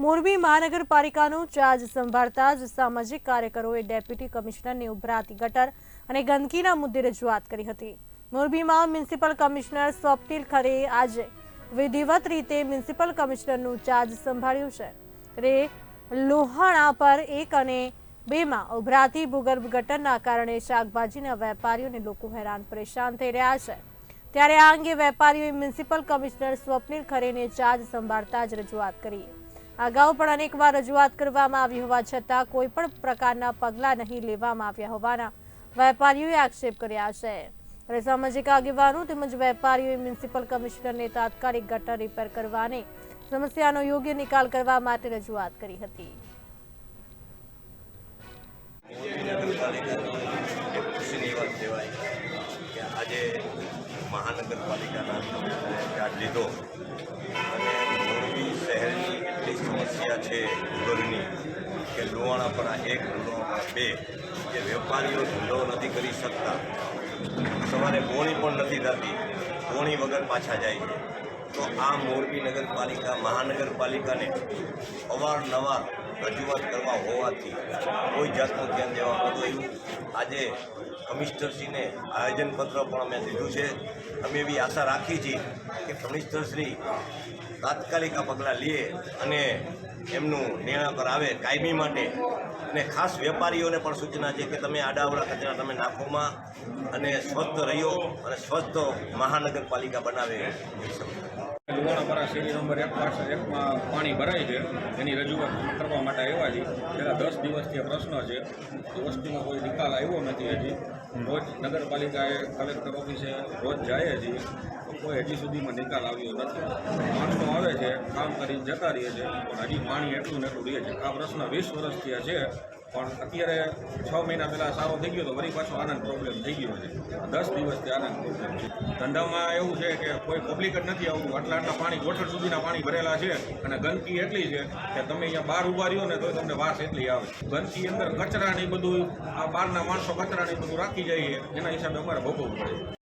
Morbi મહાનગરપાલિકાનું charge સંભાળતા જ સામાજિક કાર્યકરોએ ડેપ્યુટી કમિશનરને ઉભરાતી ગટર અને ગંદકીના મુદ્દે રજૂઆત કરી હતી. મોરબીમાં મ્યુનિસિપલ કમિશનર સ્વપ્નિલ ખરે આજે વિધિવત રીતે મ્યુનિસિપલ કમિશનરનું ચાર્જ સંભાળ્યું છે. રે લોહાણા પર એક અને બેમાં ઉભરાતી ભૂગર્ભ ગટરના કારણે શાકભાજીના વેપારીઓને લોકો હેરાન પરેશાન થઈ રહ્યા છે. ત્યારે આ અંગે વેપારીઓએ મ્યુનિસિપલ કમિશનર સ્વપ્નિલ ખરેને ચાર્જ સંભાળતા જ રજૂઆત કરી. અગાઉ પણ અનેકવાર રજૂઆત કરવામાં આવી હોવા છતાં કોઈ પણ પ્રકારના પગલાં નહીં લેવામાં આવ્યા હોવાના વેપારીઓએ આક્ષેપ કર્યા છે. અને સામાજિક આગેવાનો તેમજ વેપારીઓએ મ્યુનિસિપલ કમિશનરને તાત્કાલિક ગટર રિપેર કરવાની સમસ્યાનો યોગ્ય નિકાલ કરવા માટે રજૂઆત કરી હતી. આજે મહાનગરપાલિકાના લીધો. અને સમસ્યા છે ઘરની કે લુવાણા પર એક લુવાણા બે, કે વેપારીઓ ધંધો નથી કરી શકતા. સવારે ગોણી પણ નથી થતી પોણી વગર પાછા જાય છે. તો આ મોરબી નગરપાલિકા, મહાનગરપાલિકાને અવારનવાર રજૂઆત કરવા હોવાથી કોઈ જાતનું ધ્યાન દેવામાં આવ્યું આજે કમિશનરશ્રીને આયોજનપત્ર પણ અમે દીધું છે. અમે એવી આશા રાખી છીએ કે કમિશનરશ્રી તાત્કાલિક આ પગલાં લે અને એમનું નિર્ણય આવે કાયમી માટે. અને ખાસ વેપારીઓને પણ સૂચના છે કે તમે આડાવડા કચરા તમે નાખોમાં અને સ્વસ્થ રહ્યો અને સ્વસ્થ મહાનગરપાલિકા બનાવે. લુવાણાપાડા શેરી નંબર એક પાસે એકમાં પાણી ભરાય છે. એની રજૂઆત કરવા માટે આવ્યા છીએ. છેલ્લા દસ દિવસથી પ્રશ્ન છે. વસ્તુનો કોઈ નિકાલ આવ્યો નથી હજી. રોજ નગરપાલિકાએ કલેક્ટર ઓફિસે રોજ જાય છે. તો કોઈ હજી સુધીમાં નિકાલ આવ્યો નથી. માણસો આવે છે, કામ કરીને જતા રહીએ છે. પણ હજી પાણી એટલું ને એટલું રહે છે. આ પ્રશ્ન વીસ વર્ષથી છે. પણ અત્યારે છ મહિના પહેલાં સારો થઈ ગયો તો વળી પાછો આનંદ પ્રોબ્લેમ થઈ ગયો છે. દસ દિવસથી આનંદ ધંધામાં એવું છે કે કોઈ પબ્લિક જ નથી આવતું. આટલા આટલા પાણી, ગોઠણ સુધીના પાણી ભરેલા છે અને ગંદકી એટલી છે કે તમે અહીંયા બહાર ઊભા રહ્યો ને તો તમને વાસ એટલી આવે. ગંદકી અંદર કચરા ને બધું, આ બહારના માણસો કચરા ને બધું રાખી જાય એના હિસાબે અમારે ભોગવવું પડે.